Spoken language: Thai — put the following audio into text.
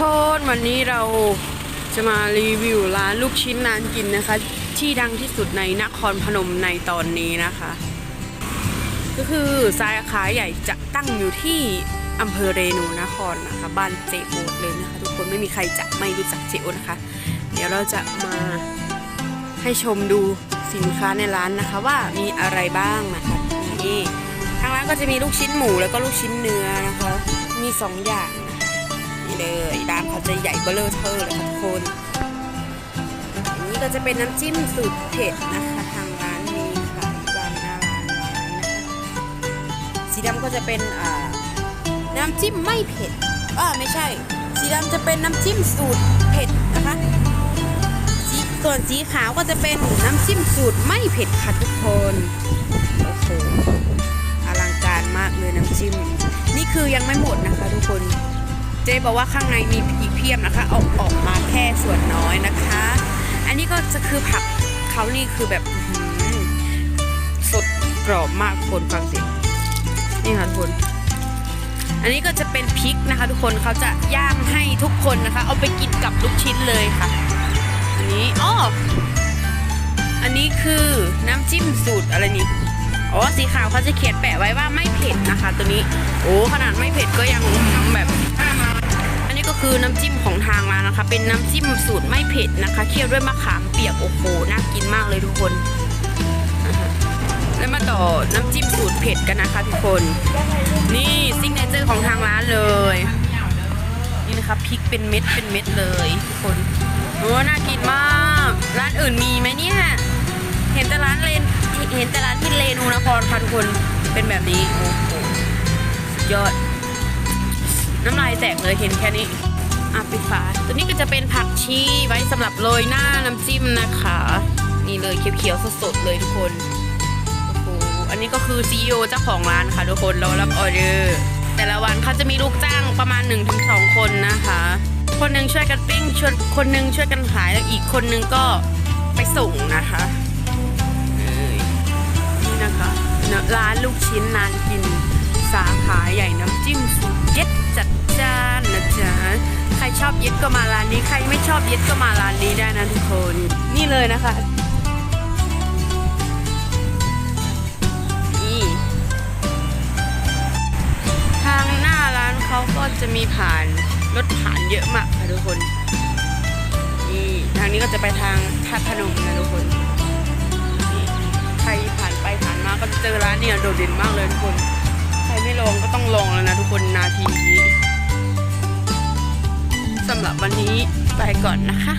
คนวันนี้เราจะมารีวิวร้านลูกชิ้นนานกินนะคะ ที่ดังที่สุดในนครพนมในตอนนี้นะคะ ก็คือสาขาใหญ่จะตั้งอยู่ที่อำเภอเรนูนครนะคะ บ้านเจโอดเลยนะคะ ทุกคนไม่มีใครจะไม่รู้จักเจโอดนะคะ เดี๋ยวเราจะมาให้ชมดูสินค้าในร้านนะคะ ว่ามีอะไรบ้างนะคะนี่ทางร้านก็จะมีลูกชิ้นหมูแล้วก็ลูกชิ้นเนื้อนะคะ มีสองอย่างนะคะ เลยร้านเขาจะใหญ่เบ้อเลอเทอร์เลยค่ะทุกคน อันนี้ก็จะเป็นน้ำจิ้มสูตรเผ็ดนะคะทางร้านมีขายวางหน้าร้านไว้นะคะสีดำก็จะเป็นน้ำจิ้มไม่เผ็ดอ่าไม่ใช่ สีดำจะเป็นน้ำจิ้มสูตรเผ็ดนะคะสีส่วนสีขาวก็จะเป็นน้ำจิ้มสูตรไม่เผ็ดค่ะทุกคนโอ้โหอลังการมากเลยน้ำจิ้ม นี่คือยังไม่หมดนะคะทุกคน เจ๊บอกว่าข้างในมีอีกเพียบนะคะเอาออกมาแค่ส่วนน้อยนะคะ อันนี้ก็จะคือผักเขานี่คือแบบสดกรอบมากคนฟังเสียงนี่ค่ะทุกคนอันนี้ก็จะเป็นพริกนะคะ ทุกคนเขาจะย่างให้ทุกคนนะคะ เอาไปกินกับลูกชิ้นเลยค่ะ อันนี้อ้ออันนี้คือน้ำจิ้มสูตรอะไรนี่อ๋อสีขาวเขาจะเขียนแปะไว้ว่าไม่เผ็ดนะคะ ตัวนี้ โอ้ขนาดไม่เผ็ดก็ยังแบบ ก็คือน้ำจิ้มของทางร้านนะคะ เป็นน้ำจิ้มสูตรไม่เผ็ดนะคะ เคี่ยวด้วยมะขามเปียกโอ้โหน่ากินมากเลยทุกคน แล้วมาต่อน้ำจิ้มสูตรเผ็ดกันนะคะทุกคน นี่ซิกเนเจอร์ของทางร้านเลย นี่นะคะพริกเป็นเม็ดเป็นเม็ดเลยทุกคนโอ้น่ากินมาก ร้านอื่นมีไหมเนี่ยเห็นแต่ร้านเลนเห็นแต่ร้านที่เลนูนครค่ะทุกคนเป็นแบบนี้โอ้โหสุดยอด น้ำลายแตกเลยเห็นแค่นี้อะปิดฝาตัวนี้ก็จะเป็นผักชีไว้สำหรับโรยหน้าน้ำจิ้มนะคะ นี่เลยเขียวๆสดๆเลยทุกคนโอ้โหอันนี้ก็คือซีอีโอเจ้าของร้านค่ะทุกคนเรารับออเดอร์แต่ละวันเขาจะมีลูกจ้างประมาณ 1-2 คนนะคะ คนหนึ่งช่วยกันปิ้งชวนคนหนึ่งช่วยกันขายแล้วอีกคนหนึงก็ไปส่งนะคะนี่นะคะร้านลูกชิ้นนานกินสาขาใหญ่น้ำจิ้มสูตรเย็ดจัด จ้านนะจ๊ะใครชอบย็ดก็มาร้านนี้ ใครไม่ชอบย็ดก็มาร้านนี้ได้นะทุกคน นี่เลยนะคะ นี่ ทางหน้าร้านเขาก็จะมีผ่านรถผ่านเยอะมากค่ะทุกคน นี่ทางนี้ก็จะไปทางท่าพนมนะทุกคนนี่ใครผ่านไปผ่านมาก็จะเจอร้านเนี่ยโดดเด่นมากเลยทุกคน ใครไม่ลองก็ต้องลองแล้วนะทุกคนนาที วันนี้ไปก่อนนะคะ